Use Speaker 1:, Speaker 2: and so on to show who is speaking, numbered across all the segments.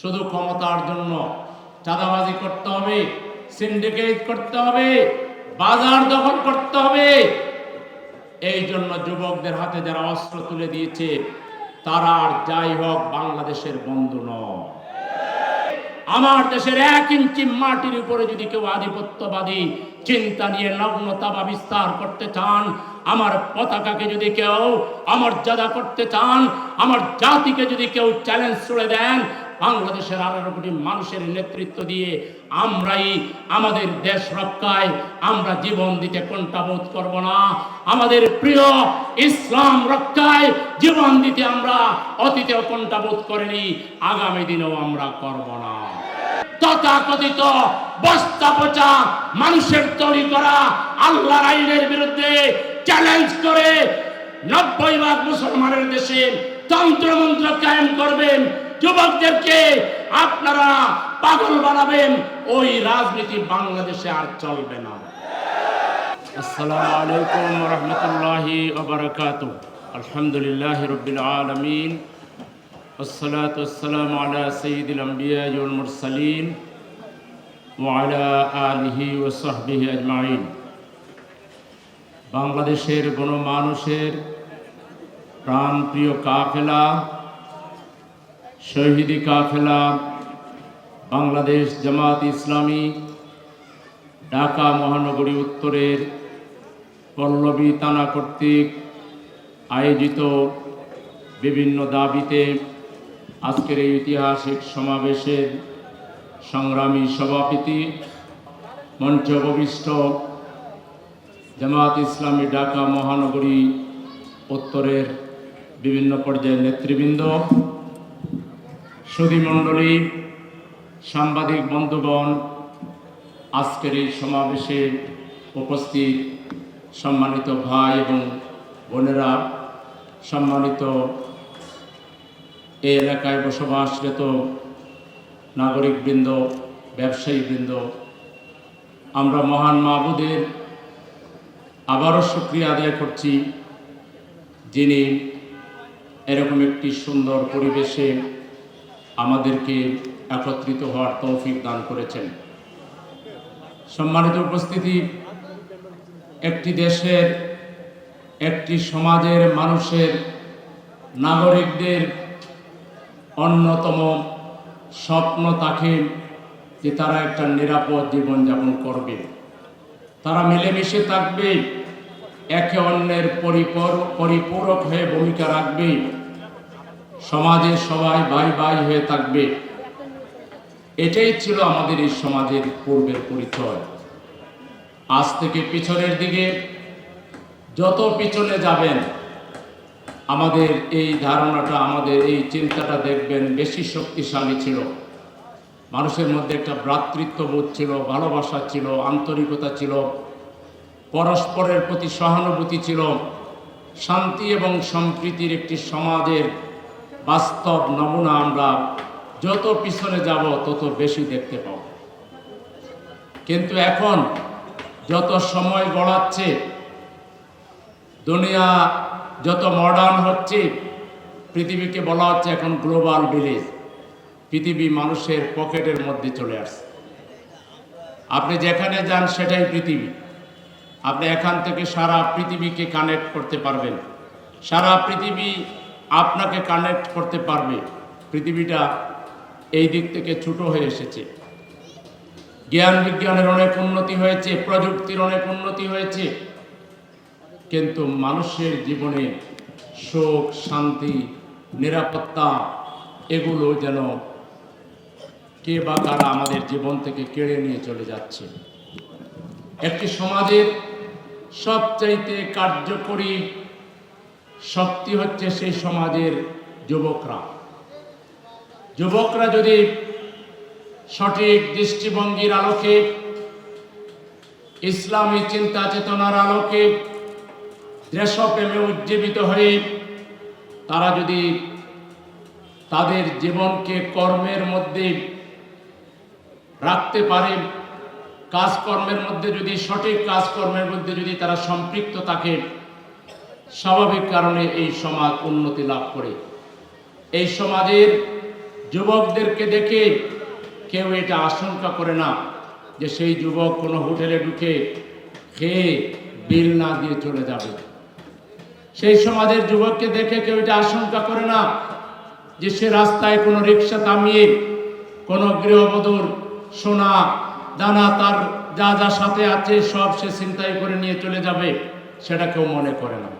Speaker 1: শুধু ক্ষমতার জন্য চাঁদাবাজি করতে হবে সিন্ডিকেট করতে হবে, বাজার দখল করতে হবে। এই জন্য যুবকদের হাতে যারা অস্ত্র তুলে দিয়েছে, তারা আর যাই হোক বাংলাদেশের বন্ধু নয়। আমার দেশের এক ইঞ্চি মাটির উপরে যদি কেউ আধিপত্যবাদী চিন্তা নিয়ে নগ্নতা বা বিস্তার করতে চান, আমার পতাকাকে যদি কেউ অমর্যাদা করতে চান, আমার জাতিকে যদি কেউ চ্যালেঞ্জ ছুড়ে দেন বাংলাদেশের আঠারো কোটি মানুষের নেতৃত্ব দিয়ে আমরাই আমাদের দেশ রক্ষায় আমরা জীবন দিতে বোধ করব না। আমাদের প্রিয় ইসলাম রক্ষায় জীবন দিতে আমরা অতীতেও বোধ করিনি, আগামী দিনেও আমরা করব না। তথাকথিত বস্তা পচা মানুষের তৈরি করা আল্লাহর আইনের বিরুদ্ধে চ্যালেঞ্জ করে নব্বই ভাগ মুসলমানের দেশে তন্ত্রমন্ত্র কায়েম করবেন। যুবকদেরকে আপনারা পাগল বানাবেন ওই রাজনীতি বাংলাদেশে আর চলবে না আসসালামু আলাইকুম রহমতুল্লাহি ওবরাকাতু আলহামদুলিল্লাহ রবিল আলমিন والصلاة والسلام على سيد الأنبياء والمرسلين وعلى آله وصحبه أجمعين বাংলাদেশের গণমানুষের প্রাণপ্রিয় কাফেলা শহীদি কাফেলা, বাংলাদেশ জামাত ইসলামী, ঢাকা মহানগরী উত্তরের পল্লবী তানা কর্তৃক আয়োজিত বিভিন্ন দাবিতে আজকের এই ঐতিহাসিক সমাবেশের সংগ্রামী সভাপতি, মঞ্চ উপবিষ্ট জামাত ইসলামী ঢাকা মহানগরী উত্তরের বিভিন্ন পর্যায়ের নেতৃবৃন্দ সুধীমণ্ডলী সাংবাদিক বন্ধুগণ, আজকের এই সমাবেশে উপস্থিত সম্মানিত ভাই এবং বোনেরা, সম্মানিত এই এলাকায় বসবাসরত নাগরিকবৃন্দ, ব্যবসায়ীবৃন্দ, আমরা মহান মাহবুদের আবারও শুক্রিয়া আদায় করছি যিনি এরকম একটি সুন্দর পরিবেশে আমাদেরকে একত্রিত হওয়ার তৌফিক দান করেছেন। সম্মানিত উপস্থিতি, একটি দেশের, একটি সমাজের মানুষের, নাগরিকদের অন্যতম স্বপ্ন থাকে যে তারা একটা নিরাপদ জীবনযাপন করবে। তারা মিলেমিশে থাকবে, একে অন্যের পরিপর, পরিপূরক হয়ে ভূমিকা রাখবে। সমাজে সবাই ভাই ভাই হয়ে থাকবে। এটাই ছিল আমাদের এই সমাজের পূর্বের পরিচয়। আজ থেকে পিছনের দিকে যত পিছনে যাবেন, আমাদের এই ধারণাটা, আমাদের এই চিন্তাটা দেখবেন বেশি শক্তিশালী ছিল। মানুষের মধ্যে একটা ভ্রাতৃত্ববোধ ছিল, ভালোবাসা ছিল, আন্তরিকতা ছিল, পরস্পরের প্রতি সহানুভূতি ছিল। শান্তি এবং সম্প্রীতির একটি সমাজের বাস্তব নমুনা আমরা যত পিছনে যাব, তত বেশি দেখতে পাব। কিন্তু এখন যত সময় গড়াচ্ছে, দুনিয়া যত মডার্ন হচ্ছে, পৃথিবীকে বলা হচ্ছে এখন গ্লোবাল ভিলেজ পৃথিবী মানুষের পকেটের মধ্যে চলে আসছে। আপনি যেখানে যান, সেটাই পৃথিবী। আপনি এখান থেকে সারা পৃথিবীকে কানেক্ট করতে পারবেন। সারা পৃথিবী আপনাকে কানেক্ট করতে পারবে। পৃথিবীটা এই দিক থেকে ছোট হয়ে এসেছে। জ্ঞান বিজ্ঞানের অনেক উন্নতি হয়েছে, প্রযুক্তির অনেক উন্নতি হয়েছে। কিন্তু মানুষের জীবনে সুখ শান্তি, নিরাপত্তা, এগুলো যেন কে বা কারা আমাদের জীবন থেকে কেড়ে নিয়ে চলে যাচ্ছে। একটি সমাজের সবচাইতে কার্যকরী শক্তি হচ্ছে সেই সমাজের যুবকরা। যুবকরা যদি সঠিক দৃষ্টিভঙ্গির আলোকে, ইসলামী চিন্তা চেতনার আলোকে, দেশপ্রেমে উজ্জীবিত হয়ে তারা যদি তাদের জীবনকে কর্মের মধ্যে রাখতে পারে, কাজকর্মের মধ্যে যদি সঠিক কাজকর্মের মধ্যে যদি তারা সম্পৃক্ত থাকে স্বাভাবিক কারণে এই সমাজ উন্নতি লাভ করে। এই সমাজের যুবকদেরকে দেখে কেউ এটা আশঙ্কা করে না যে সেই যুবক কোনো হোটেলে ঢুকে খেয়ে বিল না দিয়ে চলে যাবে। সেই সমাজের যুবককে দেখে কেউ এটা আশঙ্কা করে না যে সে রাস্তায় কোনো রিক্সা থামিয়ে কোনো গৃহবধূর সোনা, দানা তার যা যা সাথে আছে সব সে চিন্তাই করে নিয়ে চলে যাবে, সেটা কেউ মনে করে না।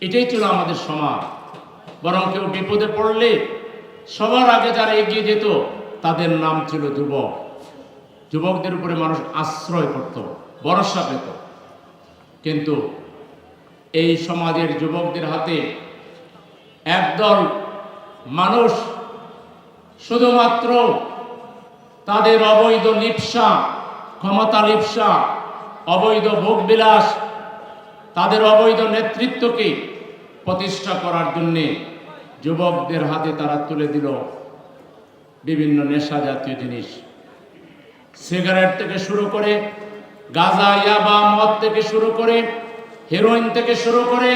Speaker 1: এটাই ছিল আমাদের সমাজ। বরং কেউ বিপদে পড়লে সবার আগে যারা এগিয়ে যেত, তাদের নাম ছিল যুবক। যুবকদের উপরে মানুষ আশ্রয় করত, ভরসা পেত। কিন্তু এই সমাজের যুবকদের হাতে একদল মানুষ শুধুমাত্র তাদের অবৈধ লিপসা, ক্ষমতা লিপসা, অবৈধ ভোগবিলাস তাদের অবৈধ নেতৃত্বকে প্রতিষ্ঠা করার জন্যে যুবকদের হাতে তারা তুলে দিল বিভিন্ন নেশা জাতীয় জিনিস। সিগারেট থেকে শুরু করে, গাঁজা, ইয়াবা, মদ থেকে শুরু করে হেরোইন থেকে শুরু করে,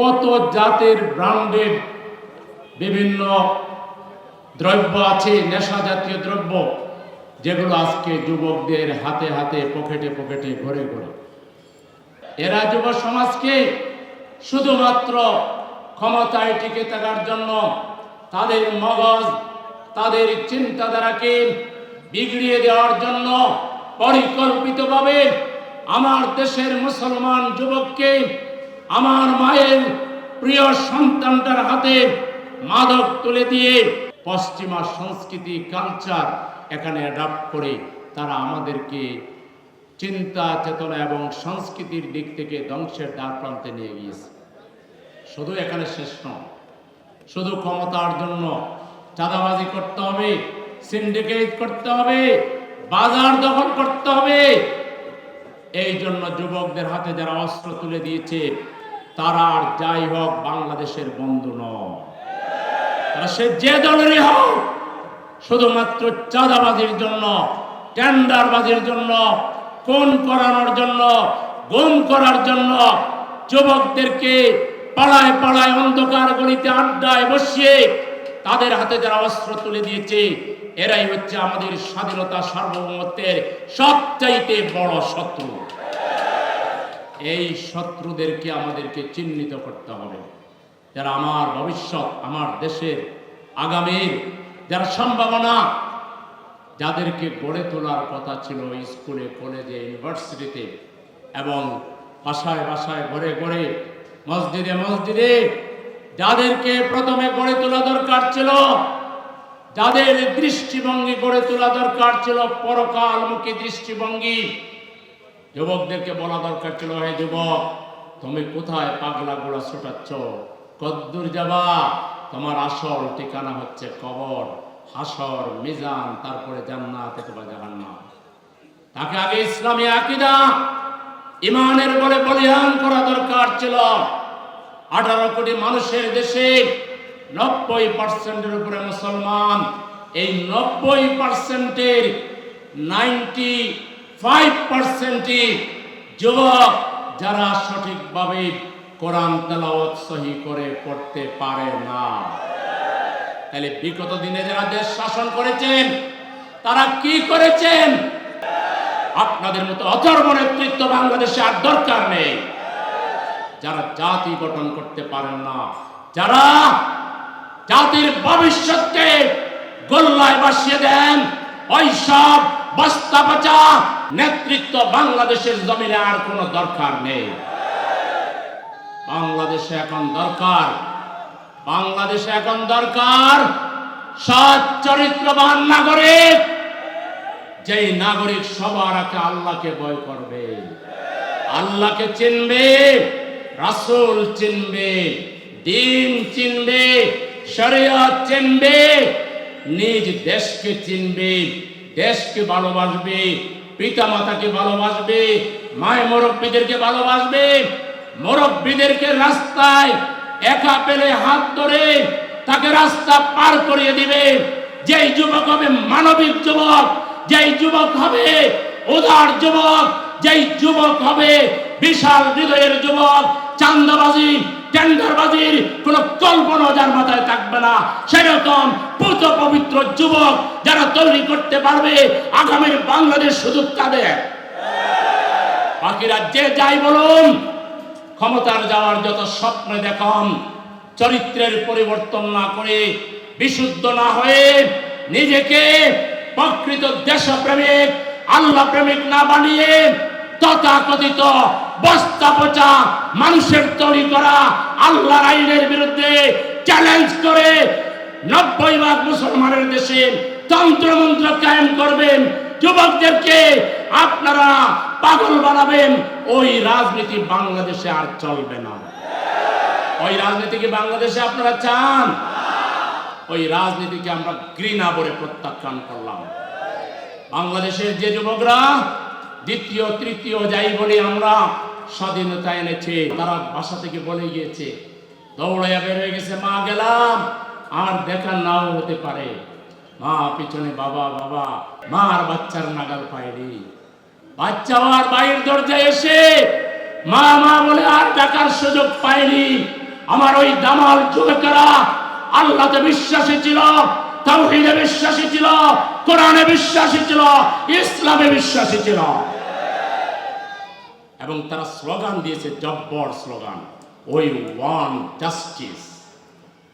Speaker 1: কত জাতের ব্র্যান্ডেড বিভিন্ন দ্রব্য আছে নেশা জাতীয় দ্রব্য, যেগুলো আজকে যুবকদের হাতে হাতে পকেটে পকেটে ঘরে ঘরে। এরা যুব সমাজকে শুধুমাত্র ক্ষমতায় টিকে থাকার জন্য তাদের মগজ, তাদের চিন্তাধারাকে বিগড়িয়ে দেওয়ার জন্য পরিকল্পিতভাবে আমার দেশের মুসলমান যুবককে আমার মায়ের প্রিয় সন্তানটার হাতে মাদক তুলে দিয়ে পশ্চিমা সংস্কৃতি কালচার এখানে অ্যাডাপ্ট করে তারা আমাদেরকে চিন্তা, চেতনা এবং সংস্কৃতির দিক থেকে ধ্বংসের দ্বার প্রান্তে নিয়ে গিয়েছে। শুধু এখানে শেষ নয়, শুধু ক্ষমতার জন্য চাঁদাবাজি করতে হবে সিন্ডিকেট করতে হবে, বাজার দখল করতে হবে। এই জন্য যুবকদের হাতে যারা অস্ত্র তুলে দিয়েছে, তারা আর যাই হোক বাংলাদেশের বন্ধু নয়। সে যে দলেরই হোক, শুধুমাত্র চাঁদাবাজির জন্য, টেন্ডারবাজির জন্য কোন করানোর জন্য, গুম করার জন্য যুবকদেরকে পাড়ায় পাড়ায় অন্ধকার গলিতে আড্ডায় বসিয়ে তাদের হাতে যারা অস্ত্র তুলে দিয়েছে, এরাই হচ্ছে আমাদের স্বাধীনতা সার্বভৌমত্বের সবচাইতে বড় শত্রু। এই শত্রুদেরকে আমাদেরকে চিহ্নিত করতে হবে। যারা আমার ভবিষ্যৎ, আমার দেশের আগামীর, যারা সম্ভাবনা যাদেরকে গড়ে তোলার কথা ছিল স্কুলে, কলেজে, ইউনিভার্সিটিতে এবং বাসায় বাসায়, ঘরে ঘরে, মসজিদে মসজিদে যাদেরকে প্রথমে গড়ে তোলা দরকার ছিল, যাদের দৃষ্টিভঙ্গি গড়ে তোলা দরকার ছিল, পরকালমুখী দৃষ্টিভঙ্গি, যুবকদেরকে বলা দরকার ছিল, হে যুবক, তুমি কোথায় পাগলা গোড়া ছোটাচ্ছ? কদ্দুর যাবা? তোমার আসল ঠিকানা হচ্ছে কবর। হাসর, মিজান, তারপরে জান্নাত অথবা জাহান্নাম। তাকে আগে ইসলামী আকীদা ইমানের বলে বলিয়ান করা দরকার ছিল। আঠারো কোটি মানুষের দেশে নব্বই পার্সেন্টের উপরে মুসলমান। এই নব্বই পার্সেন্টের নাইনটি ফাইভ পার্সেন্টই যুবক যারা সঠিকভাবে কোরআন তেলাওয়াত সহি করে পড়তে পারে না। তাহলে বিগত দিনে যারা দেশ শাসন করেছেন, তারা কি করেছেন? আপনাদের মতো অথর্ব নেতৃত্ব বাংলাদেশে আর দরকার নেই। যারা জাতি গঠন করতে পারেন না, যারা জাতির ভবিষ্যৎকে গোল্লায় বাসিয়ে দেন, ওই সব বস্তা পচা নেতৃত্ব বাংলাদেশের জমিনে আর কোনো দরকার নেই। বাংলাদেশে এখন দরকার বাংলাদেশে এখন দরকার সৎ চরিত্রবান নাগরিক। যেই নাগরিক সবার আগে আল্লাহকে ভয় করবে। আল্লাহকে চিনবে, রাসূল চিনবে, দিন চিনবে, শরিয়ত চিনবে, নিজ দেশকে চিনবে, দেশকে ভালোবাসবে পিতা মাতাকে ভালোবাসবে, মায় মুরব্বীদেরকে ভালোবাসবে, মুরব্বীদেরকে রাস্তায় একা পেলে হাত ধরে তাকে রাস্তা পার করিয়ে দিবে। যেই যুবক হবে মানবিক যুবক, যেই যুবক হবে উদার যুবক, যেই যুবক হবে বিশাল হৃদয়ের যুবক চান্দাবাজি টেন্ডারবাজির কোন কল্পনা যার মাথায় থাকবে না। সেরকম পুত পবিত্র যুবক যারা তৈরি করতে পারবে, আগামীর বাংলাদেশ শুধু তাদের বাকিরা যে যাই বলুন ক্ষমতার যাওয়ার যত স্বপ্ন দেখন চরিত্রের পরিবর্তন না করে বিশুদ্ধ না হয়ে নিজেকে প্রকৃত দেশপ্রেমিক আল্লাহ প্রেমিক না বানিয়ে তথাকথিত বস্তা পচা মানুষের তৈরি করা আল্লাহর আইনের বিরুদ্ধে চ্যালেঞ্জ করে নব্বই ভাগ মুসলমানের দেশে তন্ত্রমন্ত্র কায়েম করবেন। যুবকদেরকে আপনারা পাগল বানাবেন, ওই রাজনীতি বাংলাদেশে আর চলবে না। ওই রাজনীতিকে বাংলাদেশে আপনারা চান? ওই রাজনীতিকে আমরা ঘৃণা বলে প্রত্যাখ্যান করলাম। বাংলাদেশের যে যুবকরা, দ্বিতীয়, তৃতীয় যাই বলে আমরা, স্বাধীনতা এনেছে, তারা বাসা থেকে বলে গিয়েছে, দৌড়াইয়া বের হয়ে গেছে, মা, গেলাম। আর দেখা নাও হতে পারে। মা, পিছনে বাবা বাবা মা আর বাচ্চার নাগাল পায়নি বাচ্চা আর বাইরের দরজায় এসে মা মা বলে, আর ডাকার সুযোগ পায়নি আমার ওই দামাল যুবকেরা আল্লাহতে বিশ্বাসী ছিল, তাওহীদে বিশ্বাসী ছিল, কোরআনে বিশ্বাসী ছিল, ইসলামে বিশ্বাসী ছিল। এবং তারা স্লোগান দিয়েছে, জব্বর স্লোগান। ওই ওয়ান জাস্টিস।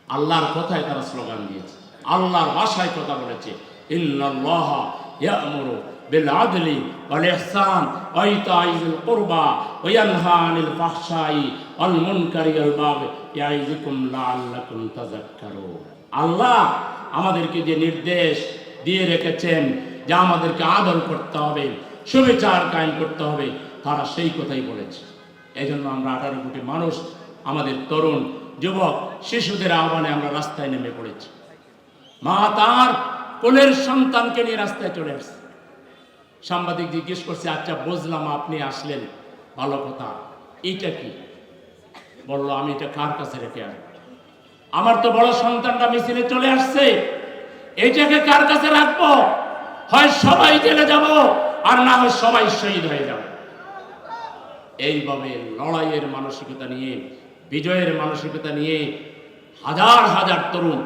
Speaker 1: আল্লাহর কথায় তারা স্লোগান দিয়েছে, আল্লাহর ভাষায় কথা বলেছে, ইন্নাল্লাহ ইয়ামুরু যিল কুরবা ওয়া ইয়ানহা আনিল ফাহশাই ওয়াল মুনকারি ওয়াল বাগি ইয়াইযুকুম লাআল্লাকুম তাযাক্কারুন আল্লাহ আমাদেরকে যে নির্দেশ দিয়ে রেখেছেন, যে আমাদেরকে আদর করতে হবে, সুবিচার কায়েম করতে হবে, তারা সেই কথাই বলেছে। এই জন্য আমরা আঠারো কোটি মানুষ, আমাদের তরুণ, যুবক, শিশুদের আহ্বানে আমরা রাস্তায় নেমে পড়েছি। মা তার কোলের সন্তানকে নিয়ে রাস্তায় চলে আসছে। সাংবাদিক জিজ্ঞেস করছে আচ্ছা বুঝলাম আপনি আসলেন। ভালো কথা। এইটা কি? বলল, আমি এটা কার কাছে রেখে আমার তো বড় সন্তানটা মিছিলে চলে আসছে। এইটাকে কার কাছে রাখব? হয় সবাই জেলে যাব, আর না হয় সবাই শহীদ হয়ে যাব। এইভাবে লড়াইয়ের মানসিকতা নিয়ে, বিজয়ের মানসিকতা নিয়ে হাজার হাজার তরুণ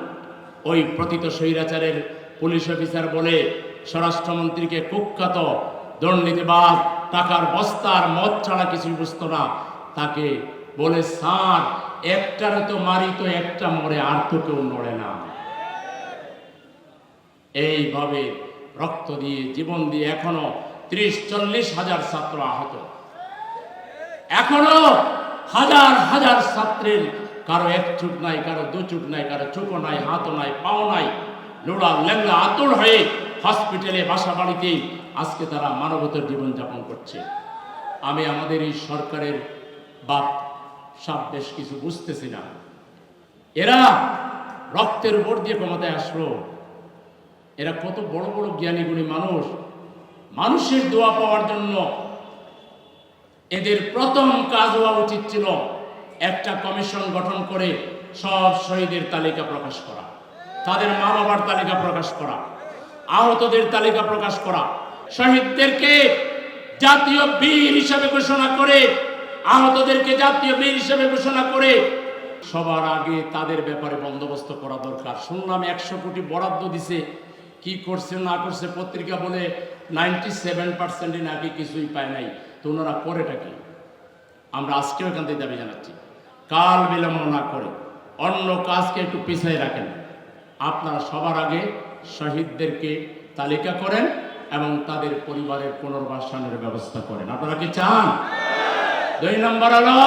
Speaker 1: ওই প্রতীত স্বৈরাচারের পুলিশ অফিসার বলে স্বরাষ্ট্রমন্ত্রীকে কুখ্যাত দুর্নীতিবাদ টাকার বস্তার মদ ছাড়া কিছুই বুঝতো না। তাকে বলে, স্যার একটারে তো মারি, তো একটা মরে, আর তো কেউ নড়ে না। এইভাবে রক্ত দিয়ে, জীবন দিয়ে এখনও ত্রিশ চল্লিশ হাজার ছাত্র আহত। এখনও হাজার হাজার ছাত্রের কারও এক চুপ নাই, কারও দু চুপ নাই, কারও চুকো নাই, হাতও নাই, পাও নাই লোড়া লেঙ্গা আতুর হয়ে হসপিটালে বাসা বাড়িতে আজকে তারা মানবতার জীবন যাপন করছে। আমি আমাদের এই সরকারের বাপ সব বেশ কিছু বুঝতেছি না। এরা রক্তের উপর দিয়ে ক্ষমতায় আসলো। এরা কত বড় বড় জ্ঞানী, গুণী মানুষ। মানুষের দোয়া পাওয়ার জন্য এদের প্রথম কাজ হওয়া উচিত ছিল একটা কমিশন গঠন করে সব শহীদের তালিকা প্রকাশ করা, তাদের মা বাবার তালিকা প্রকাশ করা। আহতদের তালিকা প্রকাশ করা। শহীদদেরকে জাতীয় বীর হিসাবে ঘোষণা করে, আহতদেরকে জাতীয় বীর হিসাবে ঘোষণা করে সবার আগে তাদের ব্যাপারে বন্দোবস্ত করা দরকার। শুনলাম একশো কোটি বরাদ্দ দিছে। কি করছে, না করছে, পত্রিকা বলে নাইনটি সেভেন পার্সেন্টই নাকি কিছুই পায় নাই। তো ওনারা করেটা কি? আমরা আজকেও এখান থেকে দাবি জানাচ্ছি। কাল বিলম্ব না করে অন্য কাজকে একটু পিছিয়ে রাখেন। আপনারা সবার আগে শহীদদেরকে তালিকা করেন এবং তাদের পরিবারের পুনর্বাসনের ব্যবস্থা করেন। আপনারা কি চান? দুই নম্বর হলো,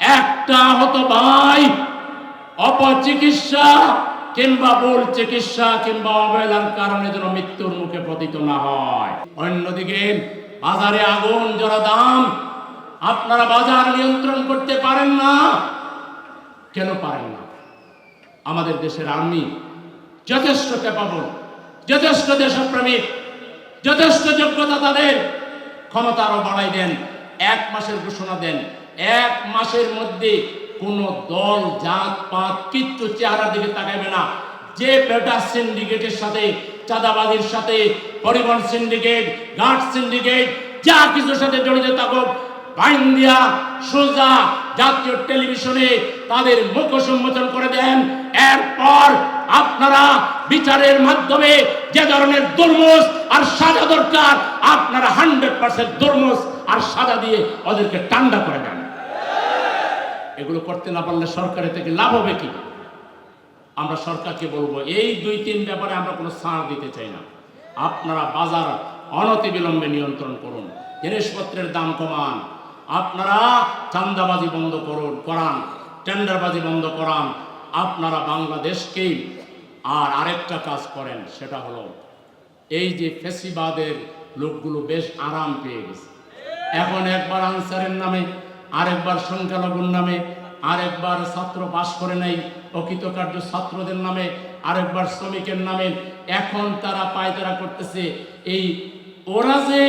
Speaker 1: একটা হতো ভাই অপচিকিৎসা কিংবা ভুল চিকিৎসা কিংবা অবহেলার কারণে যেন মৃত্যুর মুখে পতিত না হয়। অন্যদিকে, বাজারে আগুন যারা দাম, আপনারা বাজার নিয়ন্ত্রণ করতে পারেন না। কেন পারেন না? আমাদের দেশের আর্মি যথেষ্ট ক্যাপাবল যথেষ্ট দেশপ্রেমিক, যথেষ্ট যোগ্যতা তাদের। ক্ষমতা আরও বাড়াই দেন, এক মাসের ঘোষণা দেন, এক মাসের মধ্যে কোন দল, জাত, পাত, কিচ্ছু চেহারার দিকে তাকাইবে না। যে বেটা সিন্ডিকেটের সাথে, চাঁদাবাজির সাথে, পরিবহন সিন্ডিকেট ঘাট সিন্ডিকেট যা কিছুর সাথে জড়িত থাকুক বাইন দিয়া সোজা জাতীয় টেলিভিশনে তাদের মুখ উন্মোচন করে দেন। এরপর আপনারা বিচারের মাধ্যমে যে ধরনের দুর্মুষ আর সাজা দরকার, আপনারা হান্ড্রেড পার্সেন্ট দুর্মুষ আর সাজা দিয়ে ওদেরকে ঠান্ডা করে দেন। এগুলো করতে না পারলে সরকারের থেকে লাভ হবে কি? আমরা সরকারকে বলব, এই দুই তিন ব্যাপারে আমরা কোনো ছাড় দিতে চাই না। আপনারা বাজার অনতিবিলম্বে নিয়ন্ত্রণ করুন, জিনিসপত্রের দাম কমান। আপনারা চান্দাবাজি বন্ধ করুন, করান, টেন্ডারবাজি বন্ধ করান আপনারা বাংলাদেশকেই আর আরেকটা কাজ করেন, সেটা হলো এই যে ফেসিবাদের লোকগুলো বেশ আরাম পেয়ে গেছে। এখন একবার আনসারের নামে, আরেকবার সংখ্যালঘুর নামে, আরেকবার ছাত্র পাশ করে নেই অকৃতকার্য ছাত্রদের নামে, আরেকবার শ্রমিকের নামে, এখন তারা পায়তারা করতেছে এই ওরা যে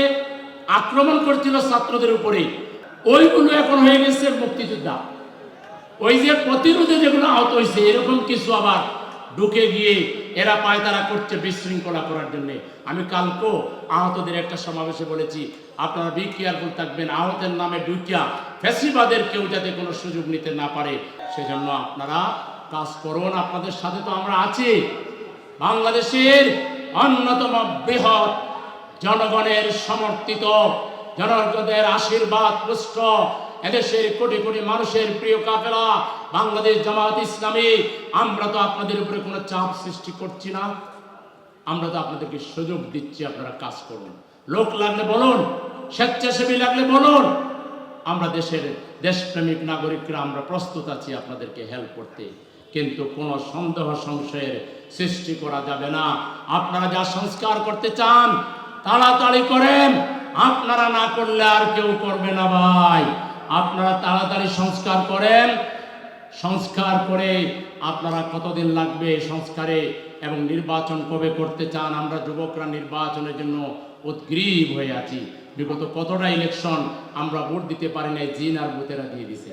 Speaker 1: আক্রমণ করছিল ছাত্রদের উপরে ওইগুলো এখন হয়ে গেছে মুক্তিযোদ্ধা। ওই যে প্রতিরোধে যেগুলো আহত হয়েছে, এরকম কিছু আবার ঢুকে গিয়ে এরা পায়তারা করছে বিশৃঙ্খলা করার জন্য। আমি কালকেও আহতদের একটা সমাবেশে বলেছি, আপনারা বি কেয়ারফুল থাকবেন, আহতের নামে ঢুকিয়া ফ্যাসিবাদের কেউ যাতে কোনো সুযোগ নিতে না পারে, সেজন্য আপনারা কাজ করুন, আপনাদের সাথে তো আমরা আছি। বাংলাদেশের অন্যতম বৃহৎ জনগণের সমর্থিত, জনগণের আশীর্বাদ পুষ্ট এদেশের কোটি কোটি মানুষের প্রিয় কাফেলা, বাংলাদেশ জামাত ইসলামী, আমরা তো আপনাদের উপরে কোনো চাপ সৃষ্টি করছি না। আমরা তো আপনাদেরকে সুযোগ দিচ্ছি, আপনারা কাজ করুন। লোক লাগলে বলুন, স্বেচ্ছাসেবী লাগলে বলুন। আমরা দেশের দেশপ্রেমিক নাগরিকরা, আমরা প্রস্তুত আছি আপনাদেরকে হেল্প করতে। কিন্তু কোনো সন্দেহ, সংশয়ের সৃষ্টি করা যাবে না। আপনারা যা সংস্কার করতে চান, তাড়াতাড়ি করেন। আপনারা না করলে আর কেউ করবে না ভাই। আপনারা তাড়াতাড়ি সংস্কার করেন। সংস্কার করে আপনারা কতদিন লাগবে সংস্কারে এবং নির্বাচন কবে করতে চান? আমরা যুবকরা নির্বাচনের জন্য উদ্গ্রীব হয়ে আছি। বিগত কতটা ইলেকশন আমরা ভোট দিতে পারি নাই, জিন আর বুতেরা দিয়ে দিছে।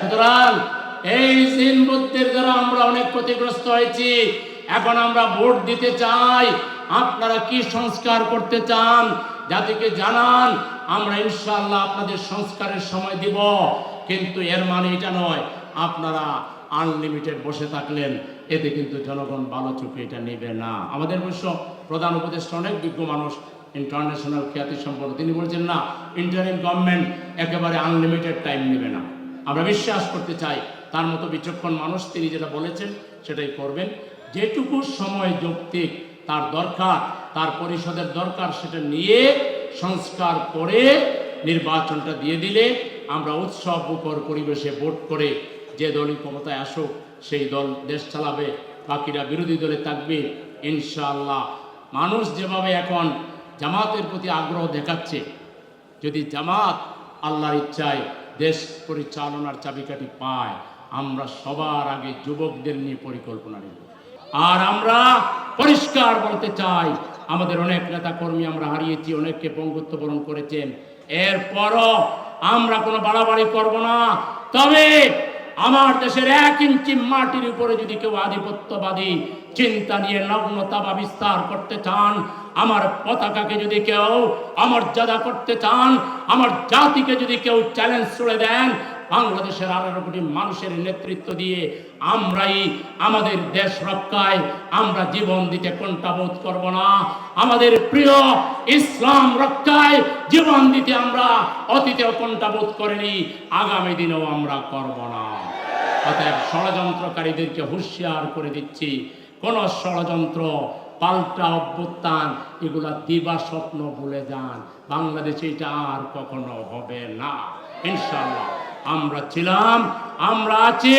Speaker 1: সুতরাং এই জিন বুদ্ধের দ্বারা আমরা অনেক ক্ষতিগ্রস্ত হয়েছি। এখন আমরা ভোট দিতে চাই। আপনারা কি সংস্কার করতে চান? জাতিকে জানান। আমরা ইনশাআল্লাহ আপনাদের সংস্কারের সময় দিব। কিন্তু এর মানে এটা নয়, আপনারা আনলিমিটেড বসে থাকলেন, এতে কিন্তু জনগণ ভালো চোখে এটা নেবে না। আমাদের অবশ্য প্রধান উপদেষ্টা অনেক বিজ্ঞ মানুষ ইন্টারন্যাশনাল খ্যাতি সম্পন্ন। তিনি বলছেন, না ইন্টারিম গভর্নমেন্ট একেবারে আনলিমিটেড টাইম নেবে না। আমরা বিশ্বাস করতে চাই, তার মতো বিচক্ষণ মানুষ তিনি যেটা বলেছেন, সেটাই করবেন। যেটুকু সময় যৌক্তিক, তার দরকার, তার পরিষদের দরকার, সেটা নিয়ে সংস্কার করে নির্বাচনটা দিয়ে দিলে আমরা উৎসব উপর পরিবেশে ভোট করে যে দলই ক্ষমতায় আসুক, সেই দল দেশ চালাবে, বাকিরা বিরোধী দলে থাকবে, ইনশাআল্লাহ। মানুষ যেভাবে এখন জামাতের প্রতি আগ্রহ দেখাচ্ছে, যদি জামাত আল্লাহর ইচ্ছায় দেশ পরিচালনার চাবিকাঠি পায়, আমরা সবার আগে যুবকদের নিয়ে পরিকল্পনা নেব। আর আমরা পরিষ্কার বলতে চাই আমাদের অনেক নেতা কর্মী আমরা হারিয়েছি, অনেককে পঙ্গুত্ব বরণ করেছেন। এরপরও আমরা কোনো বাড়াবাড়ি করব না। তবে আমার দেশের এক ইঞ্চি মাটির উপরে যদি কেউ আধিপত্যবাদী চিন্তা নিয়ে নগ্নতা বা বিস্তার করতে চান, আমার পতাকাকে যদি কেউ অমর্যাদা করতে চান, আমার জাতিকে যদি কেউ চ্যালেঞ্জ ছুড়ে দেন বাংলাদেশের আঠারো কোটি মানুষের নেতৃত্ব দিয়ে আমরাই আমাদের দেশ রক্ষায় আমরা জীবন দিতে কোনটাবোধ করব না? আমাদের প্রিয় ইসলাম রক্ষায় জীবন দিতে আমরা অতীতেও কোনটাবোধ করিনি? আগামী দিনেও আমরা করব না। অতএব ষড়যন্ত্রকারীদেরকে হুঁশিয়ার করে দিচ্ছি, কোন ষড়যন্ত্র, পাল্টা অভ্যুত্থান, এগুলা দিবা স্বপ্ন ভুলে যান। বাংলাদেশে এটা আর কখনো হবে না। ইনশাল্লাহ আমরা ছিলাম, আমরা আছি।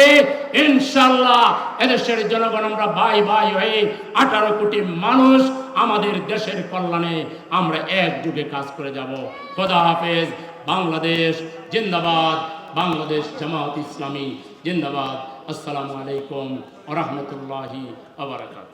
Speaker 1: ইনশাল্লাহ এদেশের জনগণ আমরা ভাই ভাই হয়ে আঠারো কোটি মানুষ আমাদের দেশের কল্যাণে আমরা এক যুগে কাজ করে যাব। খোদা হাফেজ, বাংলাদেশ জিন্দাবাদ, বাংলাদেশ জামাত ইসলামী জিন্দাবাদ। আসসালামু আলাইকুম ওরহমতুল্লাহি আবরাকাত